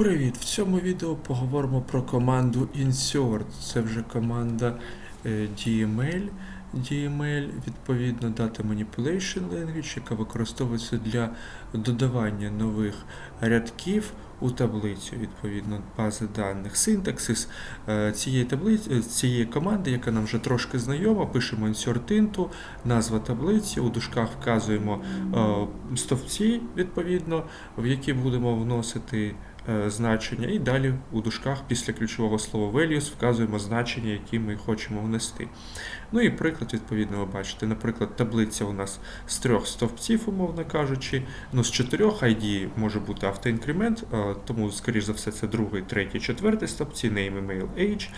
Привіт! В цьому відео поговоримо про команду insert. Це вже команда е, DML. DML, відповідно, Data Manipulation Language, яка використовується для додавання нових рядків у таблицю, відповідно, бази даних. Синтаксис е, цієї таблиці, е, цієї команди, яка нам вже трошки знайома, пишемо insert into, назва таблиці, у дужках вказуємо стовпці, відповідно, в які будемо вносити значення, і далі у дужках після ключового слова values вказуємо значення, які ми хочемо внести. Ну і приклад, відповідно, ви бачите. Наприклад, таблиця у нас з трьох стовпців, умовно кажучи, ну з чотирьох ID може бути автоінкремент, е, тому, скоріш за все, це другий, третій, четвертий стовпці, name, email, age,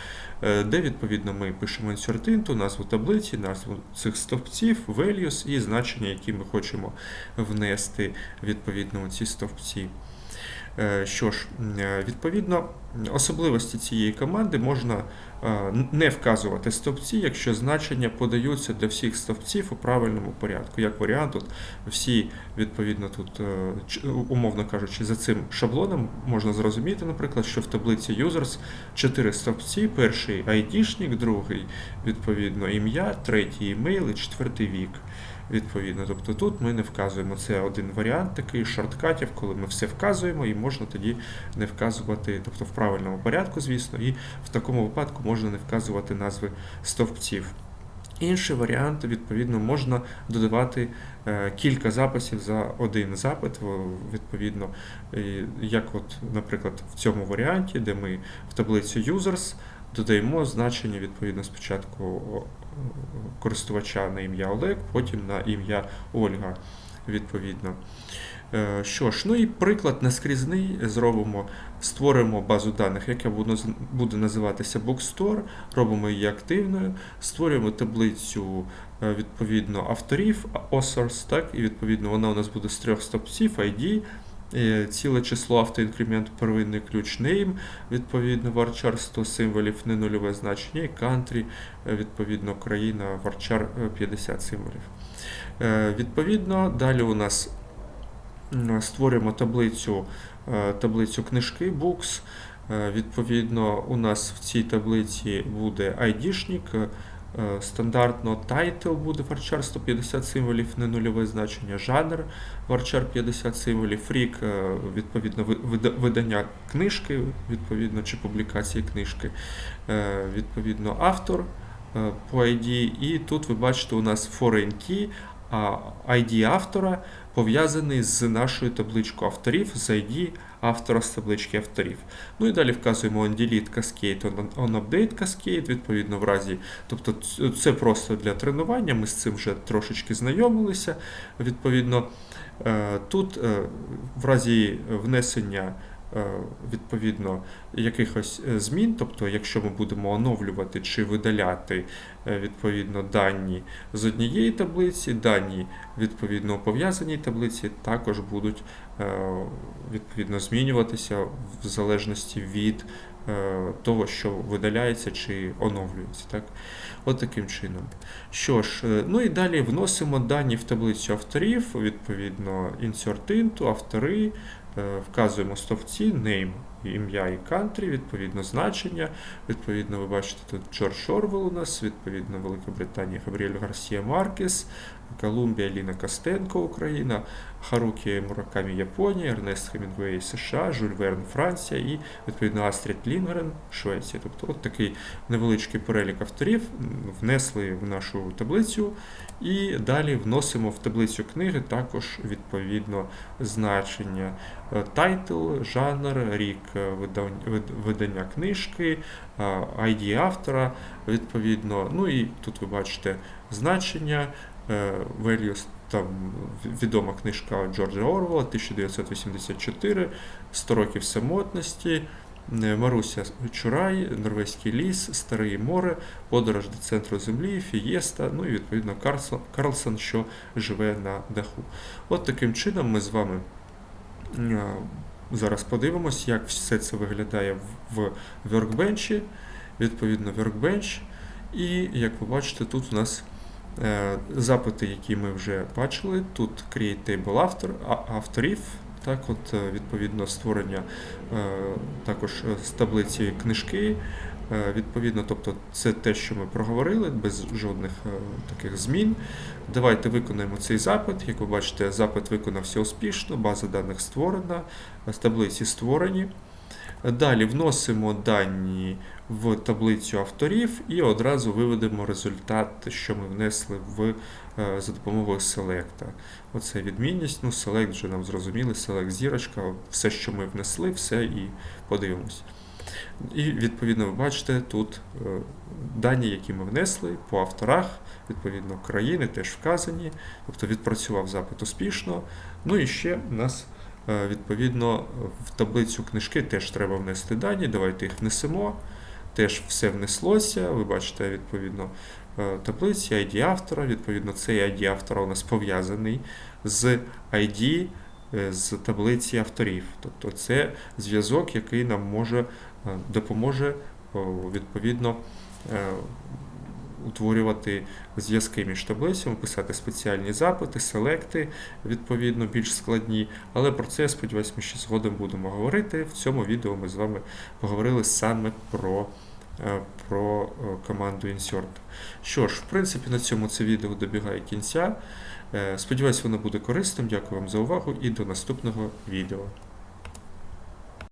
е, де відповідно ми пишемо into, назву таблиці, назву цих стовпців, values і значення, які ми хочемо внести відповідно у ці стовпці. Е, Що ж, е, відповідно, особливості цієї команди можна е, не вказувати стовпці, якщо значення подаються для всіх стовпців у правильному порядку. Як варіант, от всі, відповідно, тут, умовно кажучи, за цим шаблоном можна зрозуміти, наприклад, що в таблиці users чотири стовпці: перший ID-шник, другий, відповідно, ім'я, третій імейл і четвертий вік. Відповідно, тобто тут ми не вказуємо. Це один варіант такий шорткатів, коли ми все вказуємо, і можна тоді не вказувати, тобто в правильному порядку, звісно, і в такому випадку можна не вказувати назви стовпців. Інший варіант, відповідно, можна додавати е, кілька записів за один запит, відповідно, як от, наприклад, в цьому варіанті, де ми в таблицю users додаємо значення відповідно спочатку користувача на ім'я Олег, потім на ім'я Ольга. Відповідно. Е, Що ж, ну і приклад наскрізний зробимо, створимо базу даних, яка буде, називатися Bookstore, робимо її активною, створюємо таблицю е, відповідно авторів, authors, так, і відповідно вона у нас буде з трьох стопців, ID, ціле число автоінкремент, первинний ключ name, відповідно varchar 100 символів, не нульове значення, і country, е, відповідно країна, е, 50 символів. Е, Відповідно, далі у нас створюємо таблицю, е, таблицю книжки Books. Е, Відповідно, у нас в цій таблиці буде ID-шник, е, стандартно title буде варчар 150 символів, не нульове значення, жанр varchar 50 символів, рік, е, відповідно, видання книжки, відповідно, чи публікації книжки, е, відповідно, автор е, по ID, і тут ви бачите, у нас foreign key, ID автора пов'язаний з нашою табличкою авторів, з ID автора з таблички авторів. Ну і далі вказуємо on delete cascade, on, update cascade, відповідно, в разі. Тобто це просто для тренування, ми з цим вже трошечки знайомилися. Відповідно, е, тут е, в разі внесення відповідно якихось е, змін, тобто, якщо ми будемо оновлювати чи видаляти е, відповідно дані з однієї таблиці, дані відповідно у пов'язаній таблиці також будуть е, відповідно змінюватися в залежності від е, того, що видаляється чи оновлюється. Так? От таким чином. Що ж, е, ну і далі вносимо дані в таблицю авторів, відповідно, insert into, автори, е, вказуємо стовпці, name, ім'я і country, відповідно, значення. Відповідно, ви бачите тут Джордж Орвел у нас, відповідно, Велика Британія Габріель Гарсія Маркес, Колумбія Ліна Костенко, Україна, Харукі Муракамі Японія, Ернест Хемінгуей США, Жюль Верн Франція і відповідно Астрід Лінгрен Швеція. Тобто от такий невеличкий перелік авторів внесли в нашу таблицю, і далі вносимо в таблицю книги також відповідно значення е, тайтл, жанр, рік видання книжки, е, ID автора, відповідно. Ну і тут ви бачите значення. е, Values, там відома книжка Джорджа Орвела 1984, 100 років самотності, е, Маруся Чурай, Норвезький ліс, Старе море, Подорож до центру землі, Фієста, ну і відповідно Карлсон, що живе на даху. От таким чином ми з вами е, зараз подивимось, як все це виглядає в Workbench, відповідно Workbench. І як ви бачите, тут у нас е, запити, які ми вже бачили. Тут Create Table автор, авторів, Так, от, е, відповідно, створення е, також е, з таблиці книжки. Відповідно, тобто це те, що ми проговорили, без жодних таких змін. Давайте виконаємо цей запит. Як ви бачите, запит виконався успішно, база даних створена, таблиці створені. Далі вносимо дані в таблицю авторів і одразу виведемо результат, що ми внесли в, е, за допомогою селекта. Оце відмінність. Ну, селект вже нам зрозуміли, селект зірочка, все, що ми внесли, все і подивимось. І відповідно ви бачите тут е, дані, які ми внесли по авторах, відповідно, країни теж вказані, тобто відпрацював запит успішно. Ну і ще у нас відповідно в таблицю книжки теж треба внести дані. Давайте їх внесемо. Теж все внеслося. Ви бачите, відповідно, е, таблиці ID автора. Відповідно, цей ID автора у нас пов'язаний з ID е, з таблиці авторів. Тобто це зв'язок, який нам може е, допоможе відповідно е, утворювати зв'язки між таблицями, писати спеціальні запити, селекти, відповідно, більш складні. Але про це, я сподіваюся, ми ще згодом будемо говорити. В цьому відео ми з вами поговорили саме про. е, Про е, команду Insert. Що ж, в принципі, на цьому це відео добігає кінця. Е, Сподіваюсь, воно буде корисним. Дякую вам за увагу і до наступного відео.